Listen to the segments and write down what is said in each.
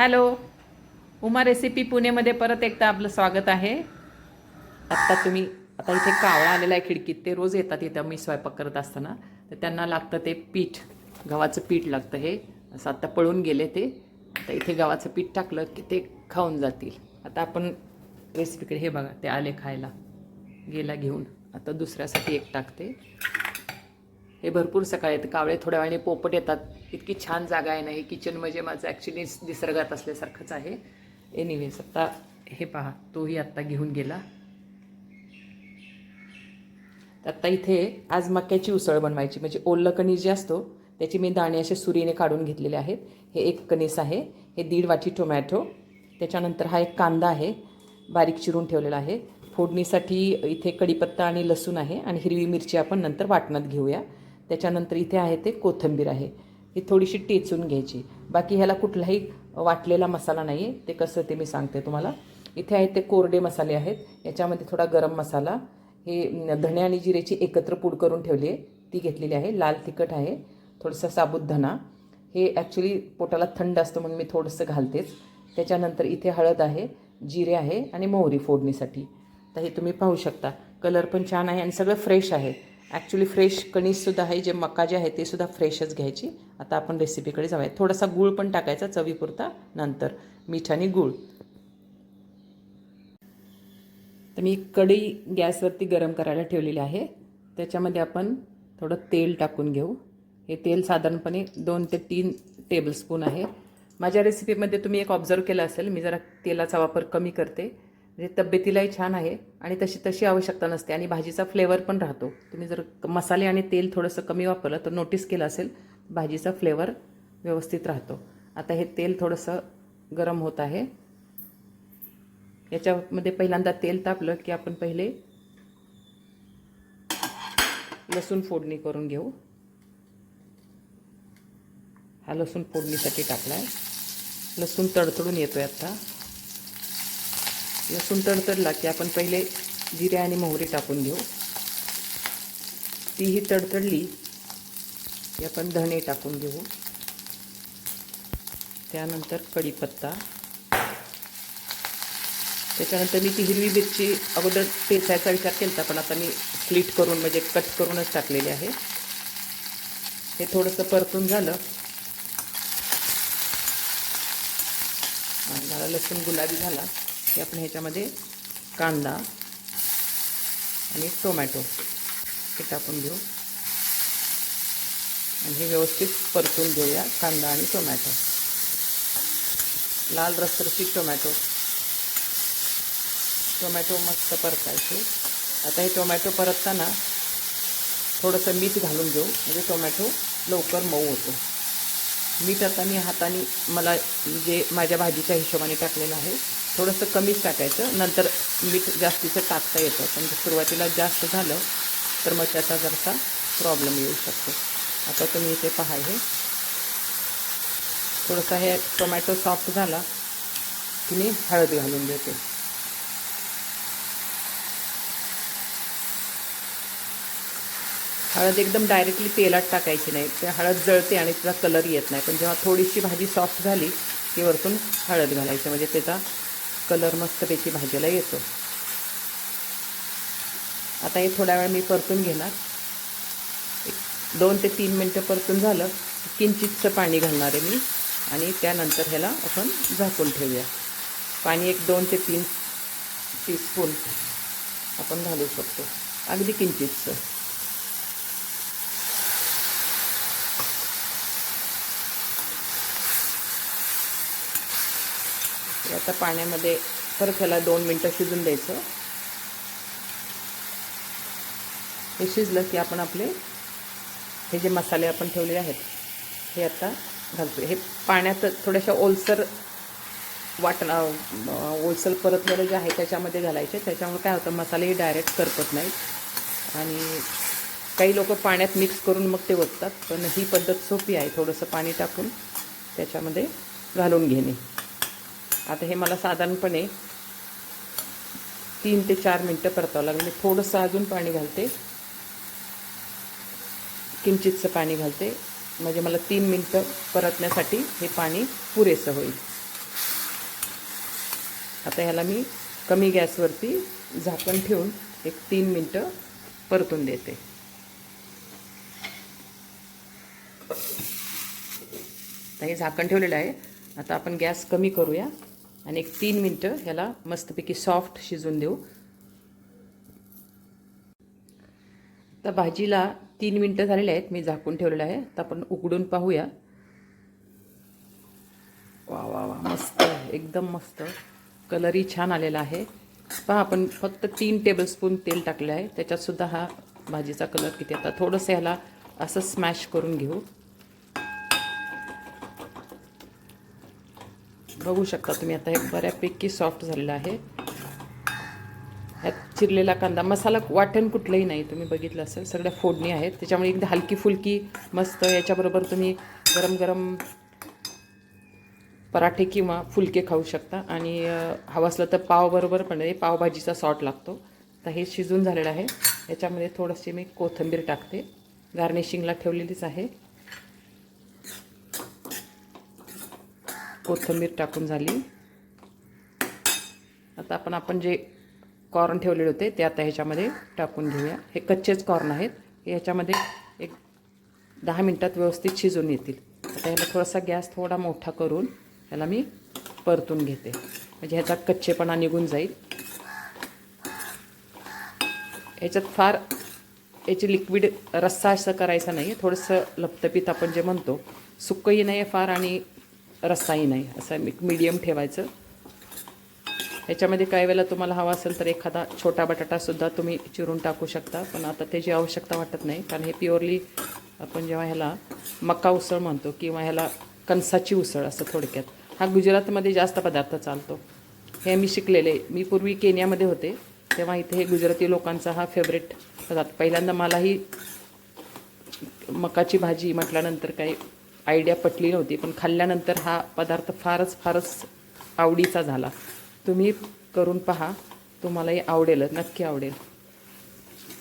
Hello. Uma recipe पुणेमध्ये परत एकदा आपलं स्वागत आहे. आत्ता तुम्ही आता इथे कावळा आलेला आहे खिडकीत. ते रोज येतात इथं. मी स्वयंपाक करत असताना. तर त्यांना लागतं ते पीठ. गव्हाचं पीठ लागतं हे. असं आत्ता पळून गेले ते. आता इथे गव्हाचं पीठ टाकलं की ते खाऊन जातील. आता आपण रेसिपीकडे हे बघा ते आले खायला. गेला घेऊन. आता दुसऱ्यासाठी एक टाकते. हे भरपूर सकाळी येतं कावळे थोड्या वेळाने पोपट येतात. इतकी छान जागा आहे ना हे किचन म्हणजे माझं ॲक्च्युली निसर्गात असल्यासारखंच आहे. एनिवेज आत्ता हे पहा तोही आत्ता घेऊन गेला. आत्ता इथे आज मक्याची उसळ बनवायची म्हणजे ओलं कणीस जे असतो त्याची मी दाणे असे सुरीने काढून घेतलेले आहेत. हे एक कणीस आहे हे दीड वाटी टोमॅटो त्याच्यानंतर हा एक कांदा आहे बारीक चिरून ठेवलेला आहे. फोडणीसाठी इथे कढीपत्ता आणि लसूण आहे आणि हिरवी मिरची आपण नंतर वाटणात घेऊया. त्याच्यानंतर इथे आहे ते कोथिंबीर आहे. ही थोडीशी टेचून घ्यायची. बाकी ह्याला कुठलाही वाटलेला मसाला नाही आहे ते कसं ते मी सांगते तुम्हाला. इथे आहेत ते कोरडे मसाले आहेत. याच्यामध्ये थोडा गरम मसाला. हे धणे आणि जिरेची एकत्र पूड करून ठेवली आहे. ती घेतलेली आहे. लाल तिखट आहे. थोडंसं साबुत धना हे ॲक्च्युली पोटाला थंड असतं म्हणून मी थोडंसं घालतेच. त्याच्यानंतर इथे हळद आहे जिरे आहे आणि मोहरी फोडणीसाठी. तर हे तुम्ही पाहू शकता. कलर पण छान आहे आणि सगळं फ्रेश आहे. ॲक्च्युली फ्रेश कणीससुद्धा आहे जे मका जे आहे ते सुद्धा फ्रेशच घ्यायची. आता आपण रेसिपीकडे जाऊया थोडासा गूळ पण टाकायचा चवीपुरता नंतर. मीठ आणि गूळ. तर मी कढई गॅसवरती गरम करायला ठेवलेली आहे. त्याच्यामध्ये आपण थोडं तेल टाकून घेऊ. हे तेल साधारणपणे दोन ते तीन टेबलस्पून आहे. माझ्या रेसिपीमध्ये तुम्ही एक ऑब्झर्व केलं असेल. मी जरा तेलाचा वापर कमी करते. म्हणजे तब्येतीलाही छान आहे आणि तशी तशी आवश्यकता नसते आणि भाजीचा फ्लेवर पण राहतो. तुम्ही जर मसाले आणि तेल थोडंसं कमी वापरलं तर नोटीस केलं असेल भाजीचा फ्लेवर व्यवस्थित राहतो. आता हे तेल थोडंसं गरम होत आहे. याच्यामध्ये पहिल्यांदा तेल तापलं की आपण पहिले लसूण फोडणी करून घेऊ. हा लसूण फोडणीसाठी टाकला आहे लसूण तडतडून येतो आहे आता. लसूण तडतडला की आपण पहिले जिरे आणि मोहरी टाकून घेऊ. तीही तडतडली की आपण धणे टाकून घेऊ. त्यानंतर कढीपत्ता. त्याच्यानंतर मी ती हिरवी मिरची अगोदर पेचायचा विचार केला होता पण आता मी स्लिट करून म्हणजे कट करूनच टाकलेली आहे. हे थोडंसं परतून झालं. मला लसूण गुलाबी झाला. की आपण ह्याच्यामध्ये कांदा आणि टोमॅटो हे टाकून घेऊ. आणि हे व्यवस्थित परतून घेऊया कांदा आणि टोमॅटो. लाल रसरशी टोमॅटो. टोमॅटो मस्त परतायचे. आता हे टोमॅटो परतताना थोडंसं मीठ घालून घेऊ. म्हणजे टोमॅटो लवकर मऊ होतो. मीठ आता मी हाताने मला जे माझ्या भाजीच्या हिशोबाने टाकलेलं आहे थोडंसं कमीच टाकायचं. नंतर मीठ जास्तीचं टाकता येतं. पण सुरुवातीला जास्त झालं तर मग त्याचा जरासा प्रॉब्लेम येऊ शकतो. आता तुम्ही इथे पहा हे. थोडंसं हे टोमॅटो सॉफ्ट झाला की मी हळद घालून देते. हळद एकदम डायरेक्टली तेलात टाकायची नाही. ते हळद जळते आणि त्याचा कलर येत नाही. पण जेव्हा थोडीशी भाजी सॉफ्ट झाली की वरतून हळद घालायची. म्हणजे त्याचा कलर मस्तपैकी भाजीला येतो. आता हे थोड्या वेळ मी परतून घेणार. एक दोन ते तीन मिनटं परतून झालं किंचितचं पाणी घालणार आहे मी. आणि त्यानंतर ह्याला आपण झाकून ठेवूया. पाणी एक दोन ते तीन टीस्पून आपण घालू शकतो. अगदी किंचितचं आता पाण्यामध्ये परत ह्याला दोन मिनटं शिजून द्यायचं. हे शिजलं की आपण आपले हे जे मसाले आपण ठेवलेले आहेत हे आता घालतो हे पाण्यात थोड्याशा ओलसर वाटणं ओलसर परतलेलं जे आहे त्याच्यामध्ये घालायचे. त्याच्यामुळे काय होतं मसालेही डायरेक्ट करपत नाहीत. आणि काही लोक पाण्यात मिक्स करून मग ते ओततात पण ही पद्धत सोपी आहे. थोडंसं पाणी टाकून त्याच्यामध्ये घालून घेणे. आता हे मला साधारणपणे तीन ते चार मिनटं परतावं लागेल. मी थोडंसं अजून पाणी घालते. किंचितचं पाणी घालते. म्हणजे मला तीन मिनटं परतण्यासाठी हे पाणी पुरेसं होईल. आता ह्याला मी कमी गॅसवरती झाकण ठेवून एक तीन मिनटं परतून देते. आता हे झाकण ठेवलेलं आहे. आता आपण गॅस कमी करूया. आणि एक तीन मिनटं ह्याला मस्तपैकी सॉफ्ट शिजून देऊ. तर भाजीला तीन मिनटं झालेले आहेत मी झाकून ठेवलेलं आहे. तर आपण उघडून पाहूया. वा वा वा मस्त. एकदम मस्त. कलरही छान आलेला आहे. पहा आपण फक्त तीन टेबलस्पून तेल टाकले आहे. त्याच्यातसुद्धा हा भाजीचा कलर किती आता थोडंसं ह्याला असं स्मॅश करून घेऊ. बघू शकता तुम्ही आता हे बऱ्यापैकी सॉफ्ट झालेलं आहे. ह्यात चिरलेला कांदा मसाला वाटण कुठलंही नाही तुम्ही बघितलं असेल. सगळ्या फोडणी आहेत. त्याच्यामुळे एकदा हलकी फुलकी मस्त याच्याबरोबर तुम्ही गरम गरम पराठे किंवा फुलके खाऊ शकता. आणि हवं असलं तर पावबरोबर पण पावभाजीचा सॉट लागतो. तर हे शिजून झालेलं आहे. याच्यामध्ये थोडंशी मी कोथिंबीर टाकते. गार्निशिंगला ठेवलेलीच आहे. कोथिंबीर टाकून झाली. आता आपण आपण जे कॉर्न ठेवलेले होते ते आता ह्याच्यामध्ये टाकून घेऊया. हे कच्चेच कॉर्न आहेत. ह्याच्यामध्ये एक दहा मिनटात व्यवस्थित शिजून येतील. आता ह्याला थोडासा गॅस थोडा मोठा करून ह्याला मी परतून घेते. म्हणजे ह्याचा कच्चेपणा निघून जाईल. ह्याच्यात फार याची लिक्विड रस्सा असं करायचा नाही आहे थोडंसं लपतपीत आपण जे म्हणतो सुकंही नाही आहे फार आणि रस्साही नाही असं मीडियम ठेवायचं. ह्याच्यामध्ये काही वेळेला तुम्हाला हवा असेल तर एखादा छोटा बटाटासुद्धा तुम्ही चिरून टाकू शकता पण आता त्याची आवश्यकता वाटत नाही कारण हे प्युअरली आपण जेव्हा ह्याला मका उसळ म्हणतो किंवा ह्याला कणसाची उसळ असं थोडक्यात. हा गुजरातमध्ये जास्त पदार्थ चालतो. हे मी शिकलेले. मी पूर्वी केनियामध्ये होते तेव्हा इथे हे गुजराती लोकांचा हा फेवरेट पदार्थ. पहिल्यांदा मलाही मकाची भाजी म्हटल्यानंतर काही आयडिया पटली नव्हती पण खाल्ल्यानंतर हा पदार्थ फारच फारच आवडीचा झाला. तुम्ही करून पहा तुम्हालाही आवडेल नक्की आवडेल.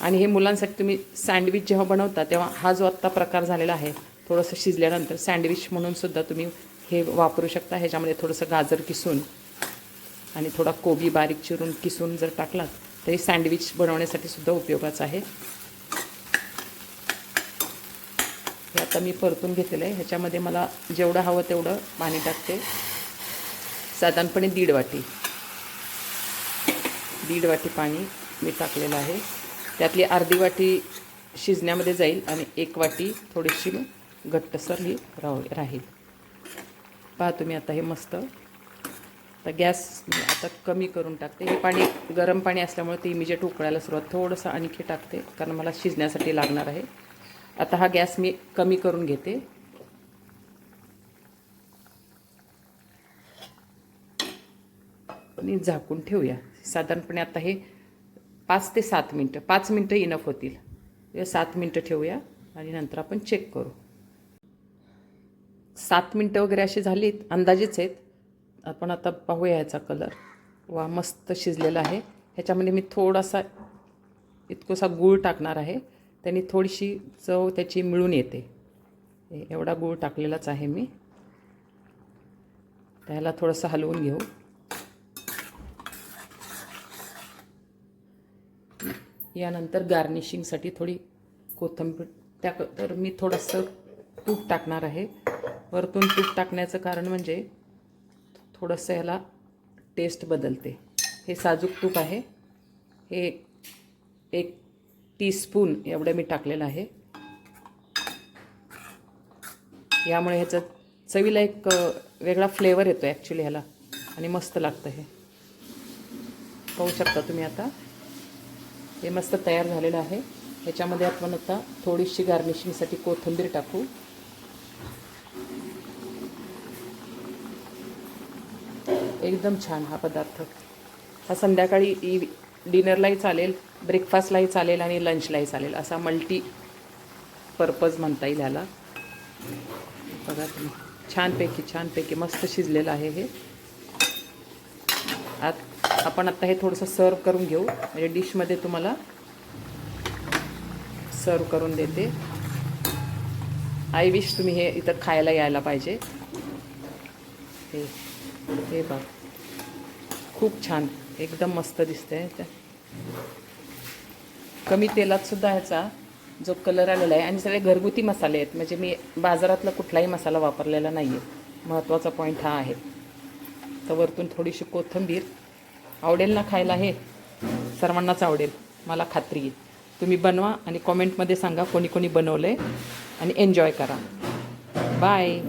आणि हे मुलांसाठी तुम्ही सँडविच जेव्हा बनवता तेव्हा हा जो आत्ता प्रकार झालेला आहे थोडंसं शिजल्यानंतर सँडविच म्हणून सुद्धा तुम्ही हे वापरू शकता. ह्याच्यामध्ये थोडंसं गाजर किसून आणि थोडा कोबी बारीक चिरून किसून जर टाकलात तरी सँडविच बनवण्यासाठी सुद्धा उपयोगाचा आहे. हे आता मी परतून घेतलेलं आहे. ह्याच्यामध्ये मला जेवढं हवं तेवढं पाणी टाकते. साधारणपणे दीड वाटी. दीड वाटी पाणी मी टाकलेलं आहे. त्यातली अर्धी वाटी शिजण्यामध्ये जाईल आणि एक वाटी थोडीशी घट्टसर ही राह राहील. पहा तुम्ही आता हे मस्त. तर गॅस मी आता कमी करून टाकते. हे पाणी गरम पाणी असल्यामुळे ते इमिजिएट उकळायला सुरुवात थोडंसं आणखी टाकते कारण मला शिजण्यासाठी लागणार आहे. आता हा गॅस मी कमी करून घेते. आणि झाकून ठेवूया. साधारणपणे आता हे पाच ते सात मिनटं पाच मिनटं इनफ होतील. सात मिनटं ठेवूया आणि नंतर आपण चेक करू. सात मिनटं वगैरे अशी झालीत अंदाजेच आहेत. आपण आता पाहूया ह्याचा कलर वा मस्त शिजलेला आहे. ह्याच्यामध्ये मी थोडासा इतकोसा गूळ टाकणार आहे. त्याने थोडीशी चव त्याची मिळून येते. एवढा गूळ टाकलेलाच आहे मी. त्याला थोडंसं हलवून घेऊ. यानंतर गार्निशिंगसाठी थोडी कोथिंबीर त्या तर मी थोडंसं तूप टाकणार आहे. वरतून तूप टाकण्याचं कारण म्हणजे थोडंसं ह्याला टेस्ट बदलते. हे साजूक तूप आहे. हे एक टीस्पून एवढं मी टाकलेलं आहे. यामुळे ह्याचं चवीला एक वेगळा फ्लेवर येतो ॲक्च्युली ह्याला. आणि मस्त लागतं हे. पाहू शकता तुम्ही आता. हे मस्त तयार झालेलं आहे. ह्याच्यामध्ये आपण आता थोडीशी गार्निशिंगसाठी कोथिंबीर टाकू. एकदम छान हा पदार्थ. हा संध्याकाळी ई डिनरलाही चालेल ब्रेकफास्टलाही चालेल आणि लंचलाही चालेल. असा मल्टी पर्पज म्हणता येईल ह्याला बघा तुम्ही. छानपैकी छानपैकी मस्त शिजलेलं आहे हे. आत आपण आत्ता हे थोडंसं सर्व करून घेऊ. म्हणजे डिशमध्ये तुम्हाला सर्व करून देते. आय विश तुम्ही हे इथं खायला यायला पाहिजे. हे हे बघ. खूप छान. एकदम मस्त दिसतंय त्या कमी तेलात सुद्धा ह्याचा जो कलर आलेला आहे आणि सगळे घरगुती मसाले आहेत. म्हणजे मी बाजारातला कुठलाही मसाला वापरलेला नाही आहे महत्त्वाचा पॉईंट हा आहे. तर वरतून थोडीशी कोथिंबीर. आवडेल ना खायला हे? सर्वांनाच आवडेल. मला खात्री आहे. तुम्ही बनवा आणि कॉमेंटमध्ये सांगा कोणी कोणी बनवलं आहे आणि एन्जॉय करा. बाय